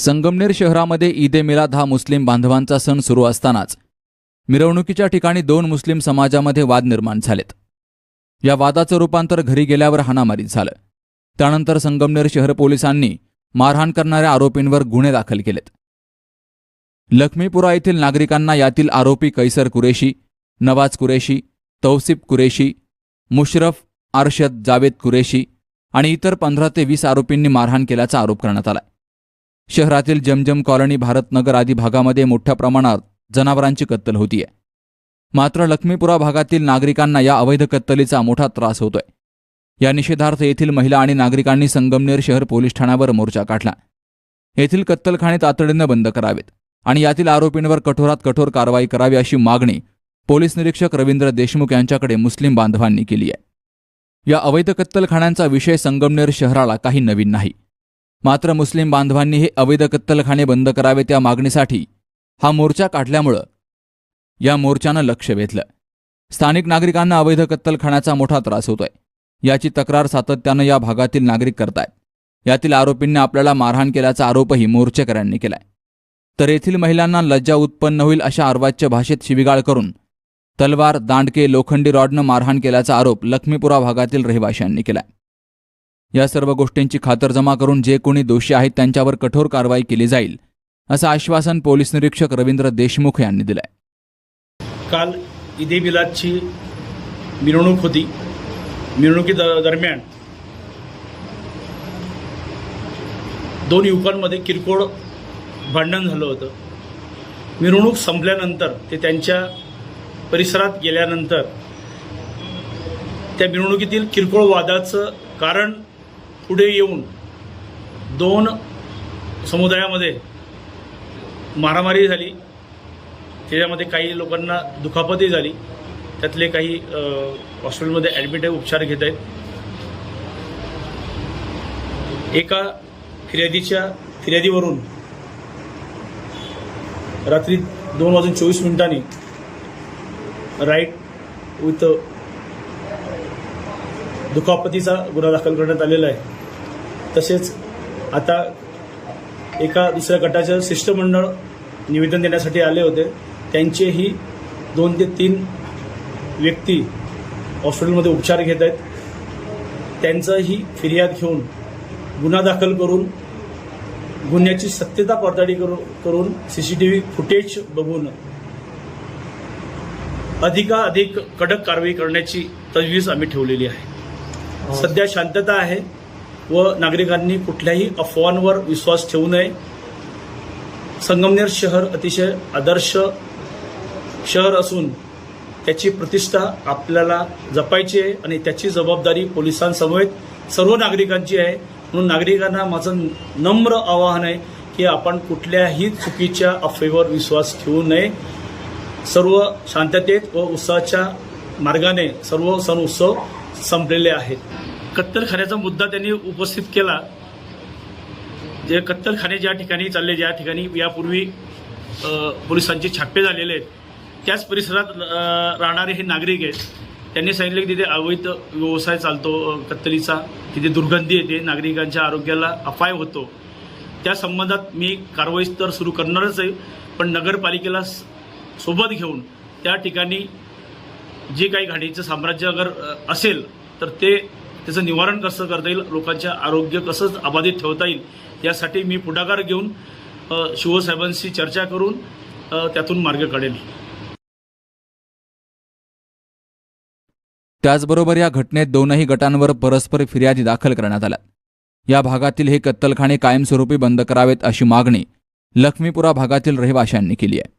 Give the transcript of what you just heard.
संगमनेर शहरामध्ये ईद ए मिलाद हा मुस्लिम बांधवांचा सण सुरू असतानाच मिरवणुकीच्या ठिकाणी दोन मुस्लिम समाजामध्ये वाद निर्माण झालेत. या वादाचं रूपांतर घरी गेल्यावर हाणामारीत झालं. त्यानंतर संगमनेर शहर पोलिसांनी मारहाण करणाऱ्या आरोपींवर गुन्हे दाखल केलेत. लक्ष्मीपुरा येथील नागरिकांना यातील आरोपी कैसर कुरेशी नवाज कुरेशी तौसिफ कुरेशी मुशरफ अर्शद जावेद कुरेशी आणि इतर पंधरा ते वीस आरोपींनी मारहाण केल्याचा आरोप करण्यात आला शहरातील जमजम कॉलनी भारतनगर आदी भागामध्ये मोठ्या प्रमाणात जनावरांची कत्तल होतीये. मात्र लक्ष्मीपुरा भागातील नागरिकांना या अवैध कत्तलीचा मोठा त्रास होतोय. या निषेधार्थ येथील महिला आणि नागरिकांनी संगमनेर शहर पोलीस ठाण्यावर मोर्चा काढला. येथील कत्तलखाने तातडीनं बंद करावेत आणि यातील आरोपींवर कठोरात कठोर कारवाई करावी अशी मागणी पोलीस निरीक्षक रवींद्र देशमुख यांच्याकडे मुस्लिम बांधवांनी केली आहे या अवैध कत्तलखान्यांचा विषय संगमनेर शहराला काही नवीन नाही. मात्र मुस्लिम बांधवांनी हे अवैध कत्तलखाने बंद करावेत त्या मागणीसाठी हा मोर्चा काढल्यामुळं या मोर्चानं लक्ष वेधलं. स्थानिक नागरिकांना अवैध कत्तलखान्याचा मोठा त्रास होतोय. याची तक्रार सातत्यानं या भागातील नागरिक करतायत. यातील आरोपींनी आपल्याला मारहाण केल्याचा आरोपही मोर्चेकऱ्यांनी केलाय. तर येथील महिलांना लज्जा उत्पन्न होईल अशा अर्वाच्य भाषेत शिविगाळ करून तलवार दांडके लोखंडी रॉडनं मारहाण केल्याचा आरोप लक्ष्मीपुरा भागातील रहिवाशांनी केलाय. या सर्व गोष्टींची खातरजमा करून जे कोणी दोषी आहेत त्यांच्यावर कठोर कारवाई केली जाईल असं आश्वासन पोलीस निरीक्षक रवींद्र देशमुख यांनी दिलंय. काल ईद मिलादची मिरवणूक होती. मिरवणुकी दरम्यान दोन युवकांमध्ये किरकोळ भांडण झालं होतं. मिरवणूक संपल्यानंतर ते त्यांच्या परिसरात गेल्यानंतर त्या मिरवणुकीतील किरकोळ वादाचं कारण पुढे येऊन दोन समुदायामध्ये मारामारी झाली. त्याच्यामध्ये काही लोकांना दुखापतही झाली. त्यातले काही हॉस्पिटलमध्ये ॲडमिट आहे उपचार घेत आहेत. एका फिर्यादीच्या फिर्यादीवरून रात्री दोन वाजून चोवीस मिनिटांनी राईट विथ दुखापतीचा गुन्हा दाखल करण्यात आलेला आहे. तसेच आता एका दुसऱ्या गटाचं शिष्टमंडळ निवेदन देण्यासाठी आले होते. त्यांचेही दोन ते तीन व्यक्ती हॉस्पिटलमध्ये उपचार घेत आहेत. त्यांचाही फिर्याद घेऊन गुन्हा दाखल करून गुन्ह्याची सत्यता पडताळी करू करून C C T V footage बघून अधिकाधिक कडक कारवाई करण्याची तजवीज आम्ही ठेवलेली आहे. सध्या शांतता आहे. व नागरिकांनी कुठल्याही अफवांवर विश्वास ठेवू नये. संगमनेर शहर अतिशय आदर्श शहर असून त्याची प्रतिष्ठा आपल्याला जपायची आहे आणि त्याची जबाबदारी पोलिसांसमवेत सर्व नागरिकांची आहे. म्हणून नागरिकांना माझं नम्र आवाहन आहे की आपण कुठल्याही चुकीच्या अफवेवर विश्वास ठेवू नये. सर्व शांततेत व उत्साहाच्या मार्गाने सर्व सण उत्सव संपलेले आहेत. कत्तलखान्याचा मुद्दा त्यांनी उपस्थित केला. जे कत्तलखाने ज्या ठिकाणी चालले ज्या ठिकाणी यापूर्वी पोलिसांचे छापे झालेले आहेत त्याच परिसरात राहणारे हे नागरिक आहेत. त्यांनी सांगितलं की तिथे अवैध व्यवसाय चालतो कत्तलीचा. तिथे दुर्गंधी येते नागरिकांच्या आरोग्याला अपाय होतो. त्या संबंधात मी कारवाई तर सुरू करणारच आहे पण नगरपालिकेला स- सोबत घेऊन त्या ठिकाणी जे काही घाणीचं साम्राज्य अगर असेल तर ते त्याचं निवारण कसं करता येईल? लोकांच्या आरोग्य कसं अबाधित ठेवता येईल? यासाठी मी पुढाकार घेऊन शिवसाहेबांशी चर्चा करून त्यातून मार्ग काढेल त्याचबरोबर या घटनेत दोनही गटांवर परस्पर फिर्यादी दाखल करण्यात आल्या. या भागातील हे कत्तलखाने कायमस्वरूपी बंद करावेत अशी मागणी लक्ष्मीपुरा भागातील रहिवाशांनी केली आहे.